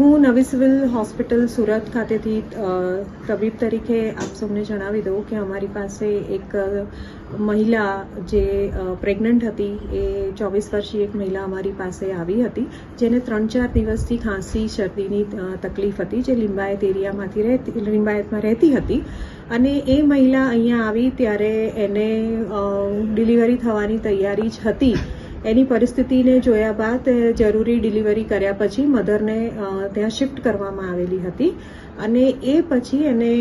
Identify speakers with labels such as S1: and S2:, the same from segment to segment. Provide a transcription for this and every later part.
S1: હું નવી civil hospital Surat ખાતેથી તબીબ તરીકે આપ સૌને જણાવી દઉં કે અમારી પાસે એક મહિલા જે પ્રેગ્નન્ટ હતી, એ ચોવીસ વર્ષીય એક મહિલા અમારી પાસે આવી હતી, જેને ત્રણ ચાર દિવસથી ખાંસી, શરદીની તકલીફ હતી, જે લિંબાયત એરિયામાંથી રહેતી, લિંબાયતમાં રહેતી હતી. અને એ મહિલા અહીંયા આવી ત્યારે એને ડિલિવરી થવાની તૈયારી જ હતી. એની પરિસ્થિતિને જોયા બાદ જરૂરી ડિલિવરી કર્યા પછી મધરને ત્યાં શિફ્ટ કરવામાં આવેલી હતી. અને એ પછી એને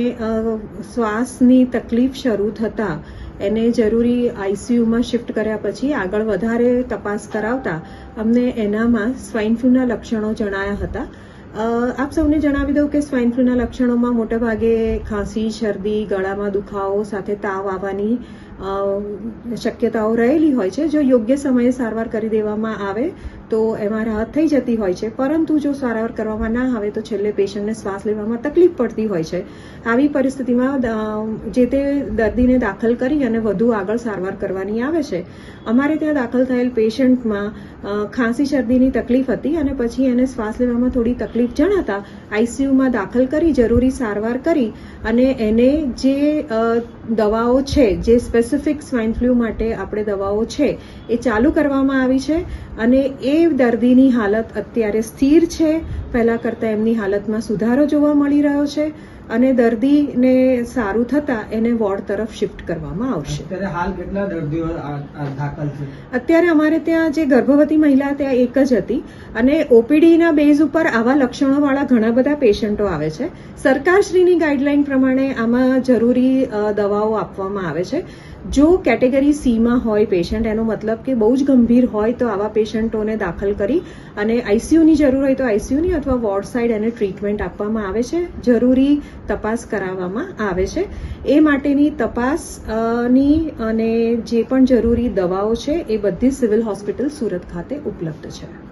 S1: શ્વાસની તકલીફ શરૂ થતાં એને જરૂરી આઈસીયુમાં શિફ્ટ કર્યા પછી આગળ વધારે તપાસ કરાવતા અમને એનામાં સ્વાઇન ફ્લૂના લક્ષણો જણાયા હતા. આપ સૌને જણાવી દઉં કે સ્વાઇન ફ્લૂના લક્ષણોમાં મોટાભાગે ખાંસી, શરદી, ગળામાં દુખાવો, સાથે તાવ આવવાની શક્યતાઓ રહેલી હોય છે. જો યોગ્ય સમયે સારવાર કરી દેવામાં આવે, તો એમાં રાહત થઈ જતી હોય છે. પરંતુ જો સારવાર કરવામાં ના આવે, તો છેલ્લે પેશન્ટને શ્વાસ લેવામાં તકલીફ પડતી હોય છે. આવી પરિસ્થિતિમાં જે તે દર્દીને દાખલ કરી અને વધુ આગળ સારવાર કરવાની આવે છે. અમારે ત્યાં દાખલ થયેલ પેશન્ટમાં ખાંસી, શરદીની તકલીફ હતી અને પછી એને શ્વાસ લેવામાં થોડી તકલીફ જણાતા આઈસીયુમાં દાખલ કરી, જરૂરી સારવાર કરી અને એને જે દવાઓ છે, જે સ્પેસિફિક સ્વાઇન ફ્લૂ માટે આપણે દવાઓ છે, એ ચાલુ કરવામાં આવી છે અને એ દર્દીની હાલત અત્યારે સ્થિર છે. પહેલાં કરતાં એમની હાલતમાં સુધારો જોવા મળી રહ્યો છે. અને દર્દીને સારું થતાં એને વોર્ડ તરફ શિફ્ટ કરવામાં આવશે.
S2: અત્યારે હાલ કેટલા દર્દીઓ દાખલ છે?
S1: અત્યારે અમારે ત્યાં જે ગર્ભવતી મહિલા ત્યાં એક જ હતી અને ઓપીડીના બેઝ ઉપર આવા લક્ષણોવાળા ઘણા બધા પેશન્ટો આવે છે. સરકારશ્રીની ગાઈડલાઈન પ્રમાણે આમાં જરૂરી દવાઓ આપવામાં આવે છે. જો કેટેગરી સીમાં હોય પેશન્ટ એનો મતલબ કે બહુ જ ગંભીર હોય તો આવા પેશન્ટોને દાખલ કરી અને આઈસીયુની જરૂર હોય તો આઈસીયુની અથવા વોર્ડ સાઇડ એને ટ્રીટમેન્ટ આપવામાં આવે છે. જરૂરી તપાસ કરાવવામાં આવે છે. એ માટેની તપાસની અને જે પણ જરૂરી દવાઓ છે, એ બધી સિવિલ હોસ્પિટલ સુરત ખાતે ઉપલબ્ધ છે.